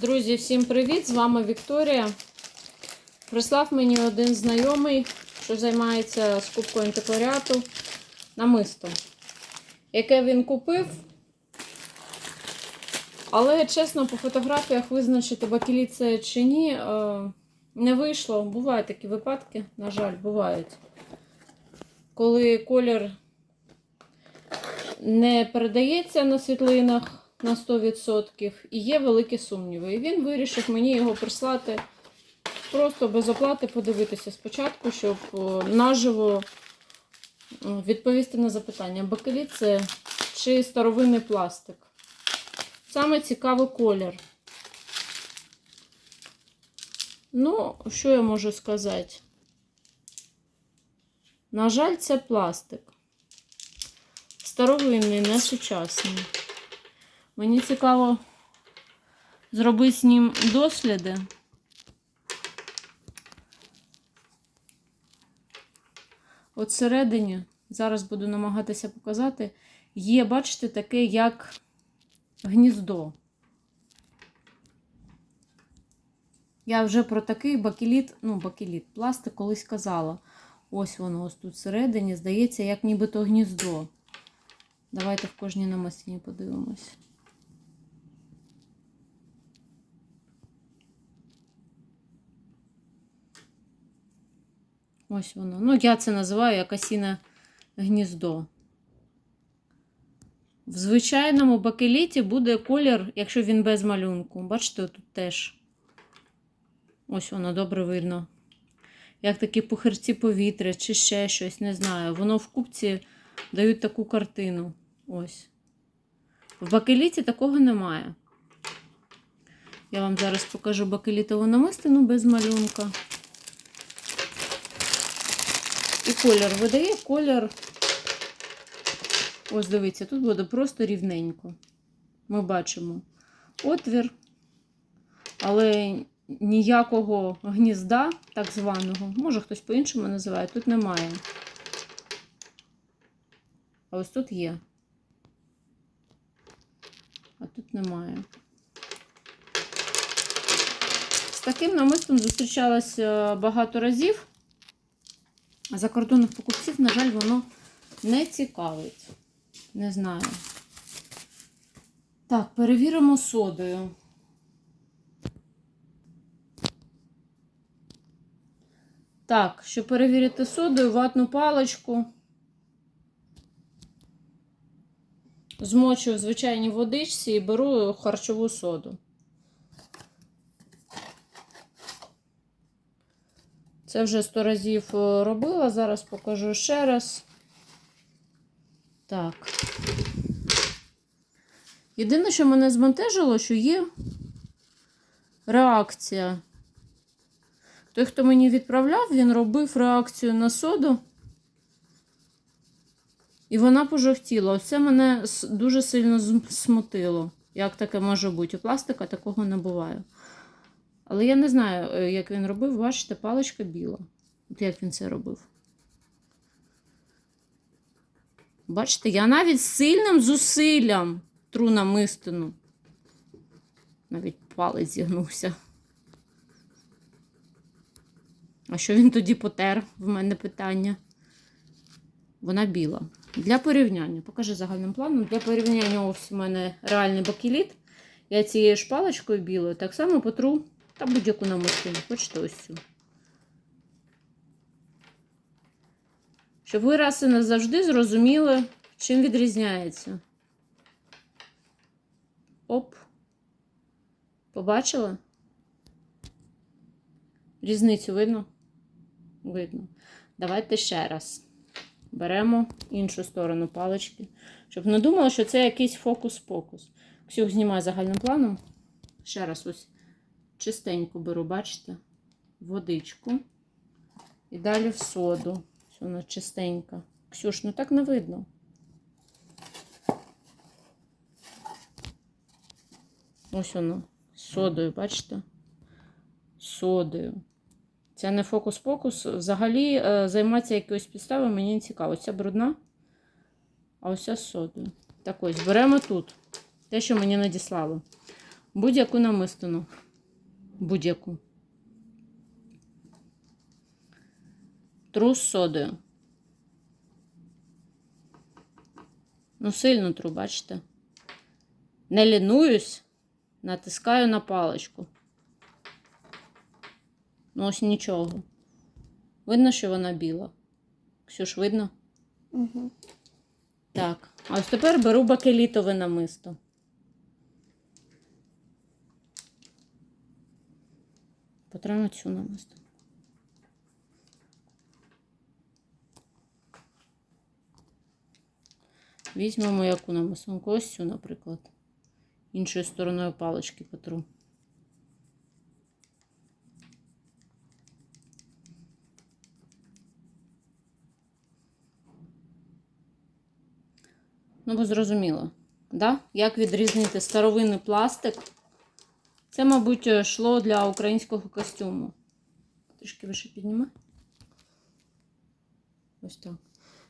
Друзі, всім привіт! З вами Вікторія. Прислав мені один знайомий, що займається скупкою антикваріату намисто, яке він купив. Але, чесно, по фотографіях визначити, бакеліт це чи ні, е, не вийшло. Бувають такі випадки, на жаль, бувають. Коли колір не передається на світлинах на 100% і є великі сумніви. І він вирішив мені його прислати просто без оплати подивитися спочатку, щоб наживо відповісти на запитання. Бакеліт це чи старовинний пластик. Саме цікавий колір. Ну, що я можу сказати? На жаль, це пластик. Старовинний, не сучасний. Мені цікаво зробити з ним досліди. От всередині, зараз буду намагатися показати, є, бачите, таке, як гніздо. Я вже про такий бакеліт, ну, бакеліт, пластик колись казала. Ось воно ось тут всередині, здається, як нібито гніздо. Давайте в кожній намасні подивимось. Ось воно. Ну, я це називаю як осіне гніздо. В звичайному бакеліті буде колір, якщо він без малюнку. Бачите, тут теж. Ось воно добре видно. Як такі пухирці повітря, чи ще щось, не знаю. Воно в купці дають таку картину. Ось. В бакеліті такого немає. Я вам зараз покажу бакелітову намистину без малюнка. І колір видає колір. Ось дивіться, тут буде просто рівненько. Ми бачимо отвір, але ніякого гнізда, так званого, може хтось по-іншому називає, тут немає. А ось тут є. А тут немає. З таким намистом зустрічалася багато разів. Закордонних покупців, на жаль, воно не цікавить. Не знаю. Так, перевіримо содою. Так, щоб перевірити содою, ватну паличку. Змочую в звичайній водичці і беру харчову соду. Це вже 100 разів е, робила, зараз покажу ще раз. Так. Єдине, що мене збентежило, що є реакція. Той, хто мені відправляв, він робив реакцію на соду. І вона пожовтіла. Оце мене дуже сильно смутило. Як таке може бути? У пластика такого не буває. Але я не знаю, е, як він робив. Бачите, паличка біла. От як він це робив. Бачите, я навіть сильним зусиллям тру намистину. Навіть палець зігнувся. А що він тоді потер? В мене питання. Вона біла. Для порівняння. Покажи загальним планом. Для порівняння ось у мене реальний бакеліт. Я цією ж паличкою білою так само потру та будь-яку намистину. Хочете ось цю. Щоб ви раз і назавжди зрозуміли, чим відрізняється. Оп. Побачили? Різницю видно? Видно. Давайте ще раз. Беремо іншу сторону палички. Щоб не думали, що це якийсь фокус-покус. Ксюх знімає загальним планом. Ще раз ось чистенько беру, бачите? Водичку. І далі в соду. Вона чистенька. Ксюш, ну так не видно. Ось воно. З содою, бачите? Содою. Це не фокус-покус. Взагалі е, займатися якоюсь підставою мені не цікаво. Ця брудна, а ось з содою. Так ось, беремо тут те, що мені надіслали. Будь-яку намистину. Будь-яку. Тру з содою. Ну, сильно тру, бачите? Не лінуюсь, натискаю на паличку. Ну, ось нічого. Видно, що вона біла. Ксюш, видно? Угу. Так. А ось тепер беру бакелітове намисто. Потрібно цю намисто. Візьмемо яку намисонку. Ось цю, наприклад. Іншою стороною палички потру. Ну, ви зрозуміло, да? як відрізнити старовинний пластик. Це, мабуть, йшло для українського костюму. Трішки вище підніми. Ось так.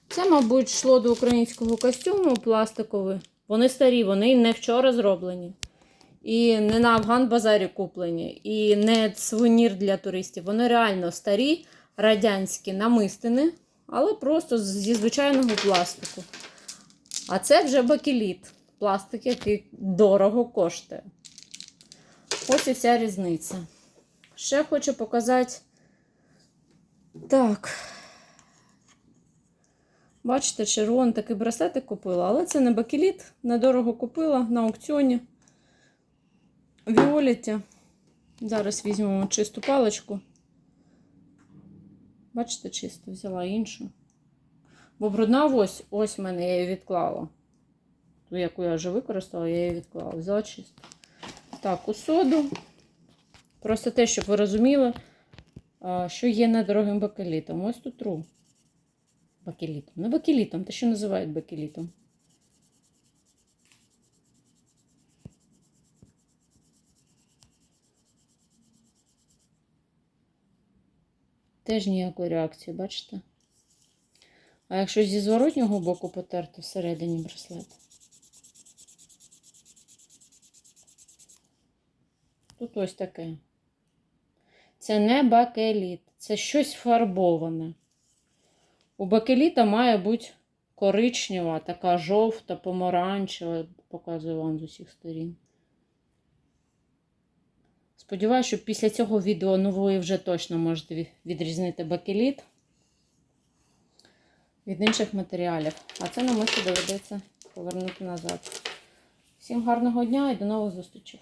Це, мабуть, йшло до українського костюму пластиковий. Вони старі, вони не вчора зроблені. І не на Афган-базарі куплені, і не сувенір для туристів. Вони реально старі, радянські намистини, але просто зі звичайного пластику. А це вже бакеліт. Пластик, який дорого коштує. Ось і вся різниця. Ще хочу показати. Так. Бачите, червоний такий браслетик купила, але це не бакеліт, недорого купила на аукціоні. Віоліті. Зараз візьмемо чисту паличку. Бачите, чисто взяла іншу. Бо брудна ось, ось в мене я її відклала. Ту, яку я вже використала, я її відклала. Взяла чисто. Так, у соду. Просто те, щоб ви розуміли, що є недорогим бакелітом. Ось тут тру. Бакелітом. Не бакелітом, те, що називають бакелітом. Теж ніякої реакції, бачите? А якщо зі зворотнього боку потерти всередині браслет, тут ось таке. Це не бакеліт, це щось фарбоване. У бакеліта має бути коричнева, така жовта, помаранчева, показую вам з усіх сторін. Сподіваюся, що після цього відео ну, ви вже точно можете відрізнити бакеліт від інших матеріалів. А це намисто доведеться повернути назад. Всім гарного дня і до нових зустрічей!